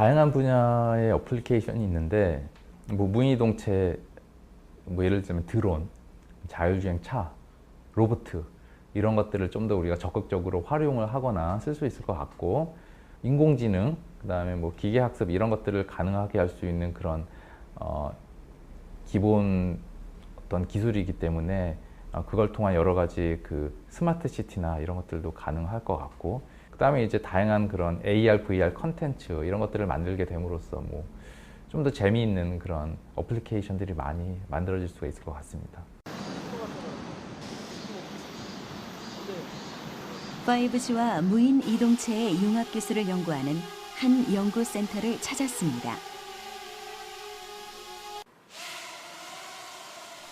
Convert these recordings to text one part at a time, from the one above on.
다양한 분야의 어플리케이션이 있는데 뭐 무인이동체 뭐 예를 들면 드론, 자율주행 차, 로보트 이런 것들을 좀 더 우리가 적극적으로 활용을 하거나 쓸 수 있을 것 같고 인공지능 그다음에 뭐 기계학습 이런 것들을 가능하게 할 수 있는 그런 어, 기본 어떤 기술이기 때문에 어, 그걸 통한 여러 가지 그 스마트 시티나 이런 것들도 가능할 것 같고 그다음에 이제 다양한 그런 AR, VR 컨텐츠 이런 것들을 만들게 됨으로써 뭐 좀 더 재미있는 그런 어플리케이션들이 많이 만들어질 수가 있을 것 같습니다. 5G와 무인 이동체의 융합 기술을 연구하는 한 연구센터를 찾았습니다.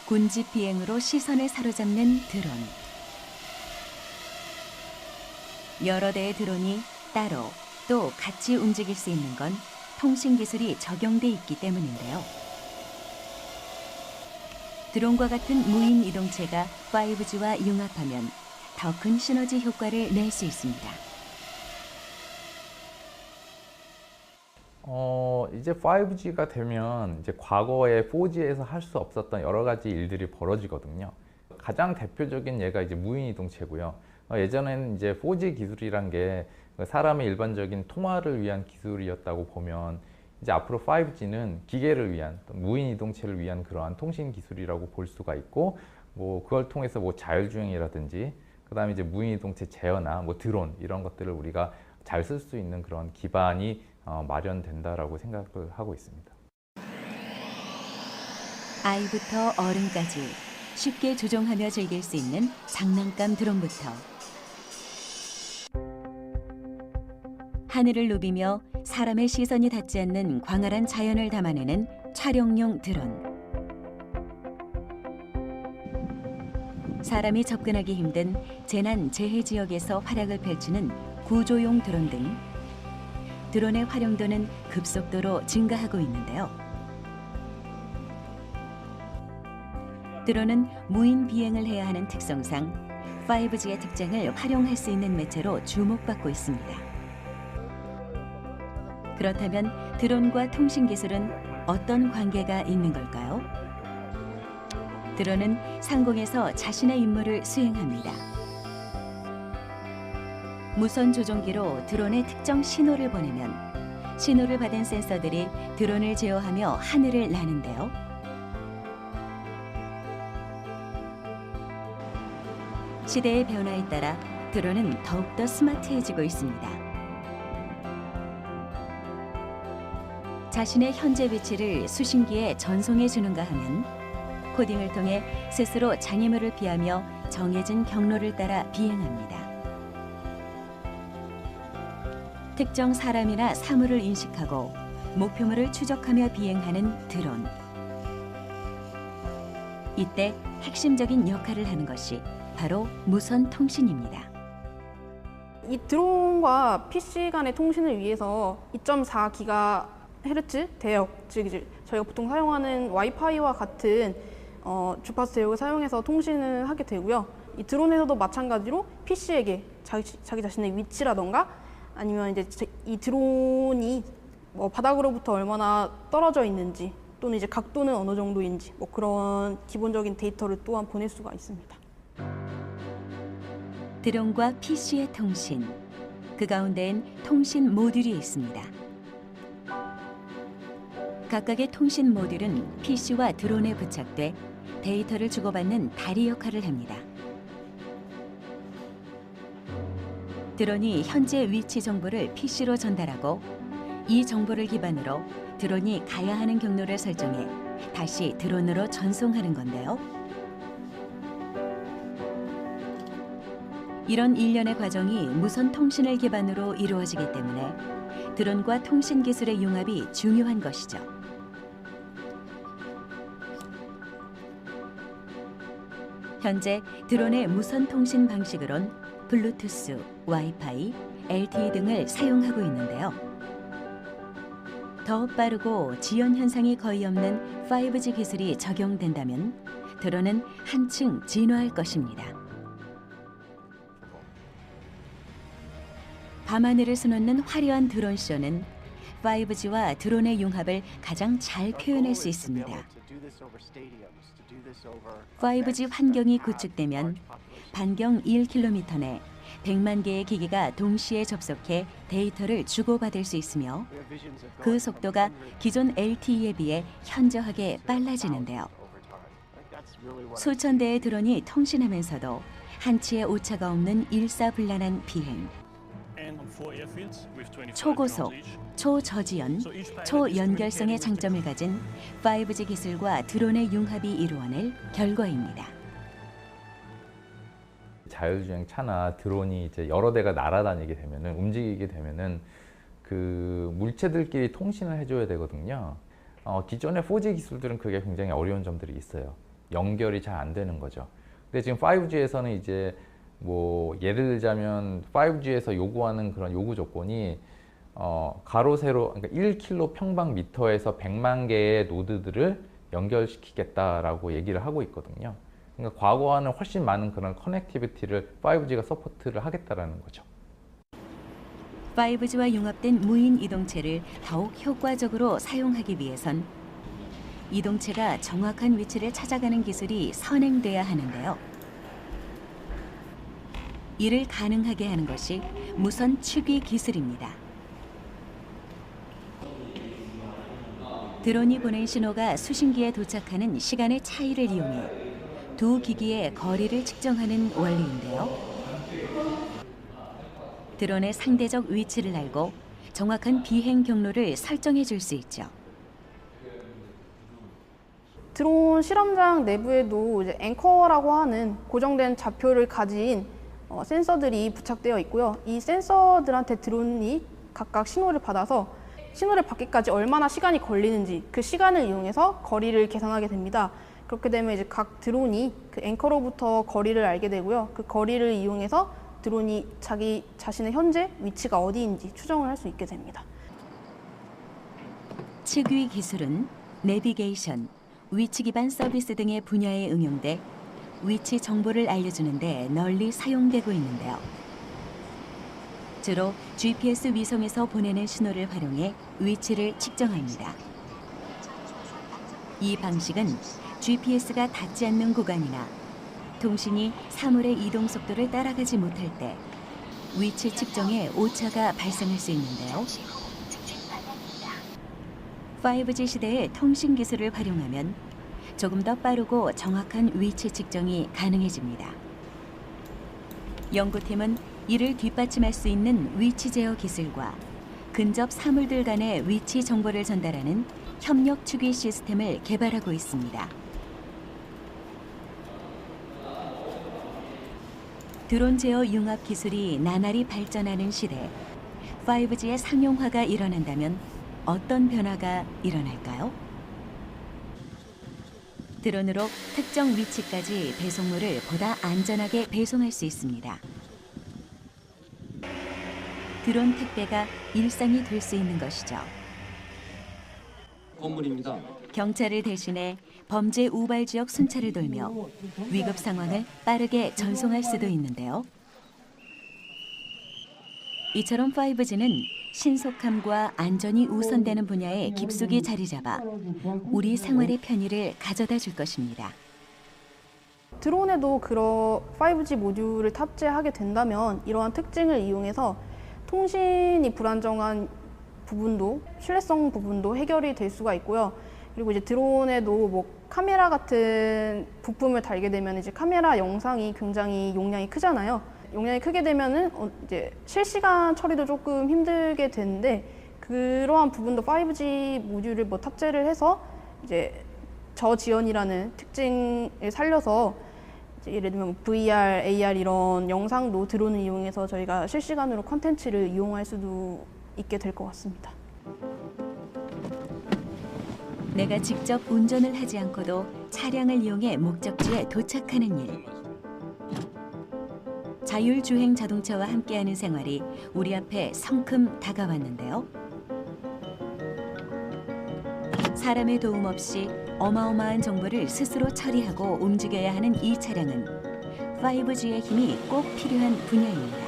군집 비행으로 시선을 사로잡는 드론. 여러 대의 드론이 따로 또 같이 움직일 수 있는 건 통신 기술이 적용돼 있기 때문인데요. 드론과 같은 무인 이동체가 5G와 융합하면 더 큰 시너지 효과를 낼 수 있습니다. 어, 이제 5G가 되면 이제 과거에 4G에서 할 수 없었던 여러 가지 일들이 벌어지거든요. 가장 대표적인 예가 이제 무인 이동체고요. 어, 예전에는 이제 4G 기술이란 게 사람의 일반적인 통화를 위한 기술이었다고 보면 이제 앞으로 5G는 기계를 위한 또 무인 이동체를 위한 그러한 통신 기술이라고 볼 수가 있고 뭐 그걸 통해서 뭐 자율주행이라든지 그다음에 이제 무인 이동체 제어나 뭐 드론 이런 것들을 우리가 잘 쓸 수 있는 그런 기반이 어, 마련된다라고 생각을 하고 있습니다. 아이부터 어른까지 쉽게 조종하며 즐길 수 있는 장난감 드론부터 하늘을 누비며 사람의 시선이 닿지 않는 광활한 자연을 담아내는 촬영용 드론. 사람이 접근하기 힘든 재난 재해 지역에서 활약을 펼치는 구조용 드론 등 드론의 활용도는 급속도로 증가하고 있는데요. 드론은 무인 비행을 해야 하는 특성상 5G의 특징을 활용할 수 있는 매체로 주목받고 있습니다. 그렇다면 드론과 통신 기술은 어떤 관계가 있는 걸까요? 드론은 상공에서 자신의 임무를 수행합니다. 무선 조종기로 드론에 특정 신호를 보내면 신호를 받은 센서들이 드론을 제어하며 하늘을 나는데요. 시대의 변화에 따라 드론은 더욱더 스마트해지고 있습니다. 자신의 현재 위치를 수신기에 전송해 주는가 하면 코딩을 통해 스스로 장애물을 피하며 정해진 경로를 따라 비행합니다. 특정 사람이나 사물을 인식하고 목표물을 추적하며 비행하는 드론. 이때 핵심적인 역할을 하는 것이 바로 무선 통신입니다. 이 드론과 PC 간의 통신을 위해서 2.4GHz 대역, 즉 이제 저희가 보통 사용하는 와이파이와 같은 어, 주파수 대역을 사용해서 통신을 하게 되고요. 이 드론에서도 마찬가지로 PC에게 자기, 자기 자신의 위치라던가 아니면 이제 제- 이 드론이 뭐 바닥으로부터 얼마나 떨어져 있는지 또는 이제 각도는 어느 정도인지 뭐 그런 기본적인 데이터를 또한 보낼 수가 있습니다. 드론과 PC의 통신. 그 가운데엔 통신 모듈이 있습니다. 각각의 통신 모듈은 PC와 드론에 부착돼 데이터를 주고받는 다리 역할을 합니다. 드론이 현재 위치 정보를 PC로 전달하고 이 정보를 기반으로 드론이 가야 하는 경로를 설정해 다시 드론으로 전송하는 건데요. 이런 일련의 과정이 무선 통신을 기반으로 이루어지기 때문에 드론과 통신 기술의 융합이 중요한 것이죠. 현재 드론의 무선 통신 방식으론 블루투스, 와이파이, LTE 등을 사용하고 있는데요. 더 빠르고 지연 현상이 거의 없는 5G 기술이 적용된다면 드론은 한층 진화할 것입니다. 밤하늘을 수놓는 화려한 드론 쇼는 5G와 드론의 융합을 가장 잘 표현할 수 있습니다. 5G 환경이 구축되면 반경 1km 내 100만 개의 기기가 동시에 접속해 데이터를 주고받을 수 있으며 그 속도가 기존 LTE에 비해 현저하게 빨라지는데요. 수천 대의 드론이 통신하면서도 한치의 오차가 없는 일사불란한 비행, 초고속, 초저지연, 초연결성의 장점을 가진 5G 기술과 드론의 융합이 이루어낼 결과입니다. 자율주행 차나 드론이 이제 여러 대가 날아다니게 되면은 움직이게 되면은 그 물체들끼리 통신을 해줘야 되거든요. 어, 기존의 4G 기술들은 그게 굉장히 어려운 점들이 있어요. 연결이 잘 안 되는 거죠. 근데 지금 5G에서는 이제 뭐 예를 들자면 5G에서 요구하는 그런 요구 조건이 어, 가로 세로 그러니까 1km 평방미터에서 100만 개의 노드들을 연결시키겠다라고 얘기를 하고 있거든요. 그러니까 과거와는 훨씬 많은 그런 커넥티비티를 5G가 서포트를 하겠다라는 거죠. 5G와 융합된 무인 이동체를 더욱 효과적으로 사용하기 위해선 이동체가 정확한 위치를 찾아가는 기술이 선행돼야 하는데요. 이를 가능하게 하는 것이 무선 축위 기술입니다. 드론이 보낸 신호가 수신기에 도착하는 시간의 차이를 이용해 두 기기의 거리를 측정하는 원리인데요. 드론의 상대적 위치를 알고 정확한 비행 경로를 설정해 줄 수 있죠. 드론 실험장 내부에도 이제 앵커라고 하는 고정된 좌표를 가진 어, 센서들이 부착되어 있고요. 이 센서들한테 드론이 각각 신호를 받아서 신호를 받기까지 얼마나 시간이 걸리는지 그 시간을 이용해서 거리를 계산하게 됩니다. 그렇게 되면 이제 각 드론이 그 앵커로부터 거리를 알게 되고요. 그 거리를 이용해서 드론이 자기 자신의 현재 위치가 어디인지 추정을 할 수 있게 됩니다. 측위 기술은 내비게이션, 위치 기반 서비스 등의 분야에 응용돼 위치 정보를 알려주는데 널리 사용되고 있는데요. 주로 GPS 위성에서 보내는 신호를 활용해 위치를 측정합니다. 이 방식은 GPS가 닿지 않는 구간이나 통신이 사물의 이동 속도를 따라가지 못할 때 위치 측정에 오차가 발생할 수 있는데요. 5G 시대의 통신 기술을 활용하면 조금 더 빠르고 정확한 위치 측정이 가능해집니다. 연구팀은 이를 뒷받침할 수 있는 위치 제어 기술과 근접 사물들 간의 위치 정보를 전달하는 협력 추기 시스템을 개발하고 있습니다. 드론 제어 융합 기술이 나날이 발전하는 시대, 5G의 상용화가 일어난다면 어떤 변화가 일어날까요? 드론으로 특정 위치까지 배송물을 보다 안전하게 배송할 수 있습니다. 드론 택배가 일상이 될 수 있는 것이죠. 건물입니다. 경찰을 대신해 범죄 우발 지역 순찰을 돌며 위급 상황을 빠르게 전송할 수도 있는데요. 이처럼 5G는 신속함과 안전이 우선되는 분야에 깊숙이 자리 잡아 우리 생활의 편의를 가져다 줄 것입니다. 드론에도 그런 5G 모듈을 탑재하게 된다면 이러한 특징을 이용해서 통신이 불안정한 부분도 신뢰성 부분도 해결이 될 수가 있고요. 그리고 이제 드론에도 뭐 카메라 같은 부품을 달게 되면 이제 카메라 영상이 굉장히 용량이 크잖아요. 용량이 크게 되면은 어 이제 실시간 처리도 조금 힘들게 되는데 그러한 부분도 5G 모듈을 뭐 탑재를 해서 이제 저지연이라는 특징을 살려서 이제 예를 들면 뭐 VR, AR 이런 영상도 드론을 이용해서 저희가 실시간으로 컨텐츠를 이용할 수도 있게 될 것 같습니다. 내가 직접 운전을 하지 않고도 차량을 이용해 목적지에 도착하는 일. 자율주행 자동차와 함께하는 생활이 우리 앞에 성큼 다가왔는데요. 사람의 도움 없이 어마어마한 정보를 스스로 처리하고 움직여야 하는 이 차량은 5G의 힘이 꼭 필요한 분야입니다.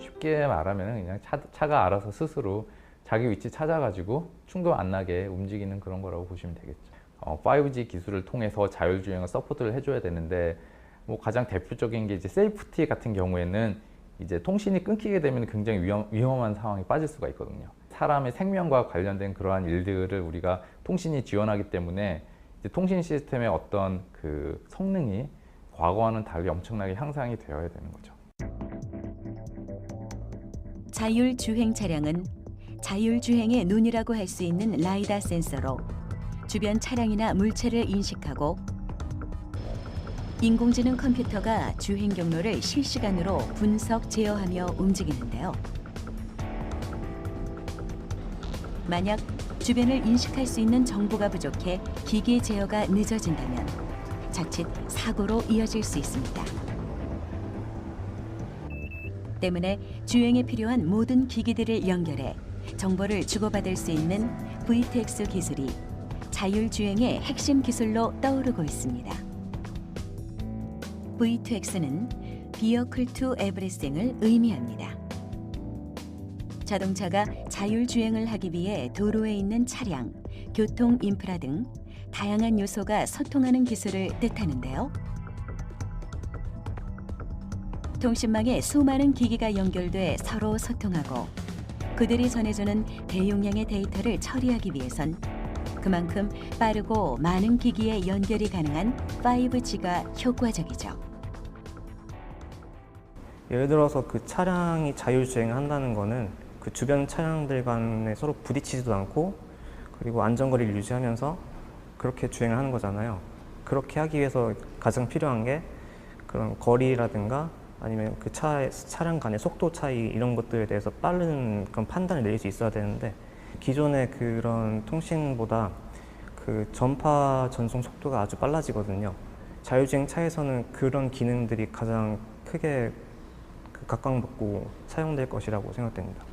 쉽게 말하면 그냥 차, 차가 알아서 스스로 자기 위치 찾아가지고 충돌 안 나게 움직이는 그런 거라고 보시면 되겠죠. 어, 5G 기술을 통해서 자율주행을 서포트를 해줘야 되는데 뭐 가장 대표적인 게 이제 세이프티 같은 경우에는 이제 통신이 끊기게 되면 굉장히 위험, 위험한 상황에 빠질 수가 있거든요. 사람의 생명과 관련된 그러한 일들을 우리가 통신이 지원하기 때문에 이제 통신 시스템의 어떤 그 성능이 과거와는 달리 엄청나게 향상이 되어야 되는 거죠. 자율주행 차량은 자율주행의 눈이라고 할 수 있는 라이다 센서로 주변 차량이나 물체를 인식하고 인공지능 컴퓨터가 주행 경로를 실시간으로 분석 제어하며 움직이는데요. 만약 주변을 인식할 수 있는 정보가 부족해 기계 제어가 늦어진다면 자칫 사고로 이어질 수 있습니다. 때문에 주행에 필요한 모든 기기들을 연결해 정보를 주고받을 수 있는 VTX 기술이 자율주행의 핵심 기술로 떠오르고 있습니다. V2X는 Vehicle to Everything을 의미합니다. 자동차가 자율주행을 하기 위해 도로에 있는 차량, 교통 인프라 등 다양한 요소가 소통하는 기술을 뜻하는데요. 통신망에 수많은 기기가 연결돼 서로 소통하고 그들이 전해주는 대용량의 데이터를 처리하기 위해선 그만큼 빠르고 많은 기기에 연결이 가능한 5G가 효과적이죠. 예를 들어서 그 차량이 자율주행을 한다는 거는 그 주변 차량들 간에 서로 부딪히지도 않고 그리고 안전거리를 유지하면서 그렇게 주행을 하는 거잖아요. 그렇게 하기 위해서 가장 필요한 게 그런 거리라든가 아니면 그 차, 차량 간의 속도 차이 이런 것들에 대해서 빠른 그런 판단을 내릴 수 있어야 되는데 기존의 그런 통신보다 그 전파 전송 속도가 아주 빨라지거든요. 자율주행 차에서는 그런 기능들이 가장 크게 그 각광받고 사용될 것이라고 생각됩니다.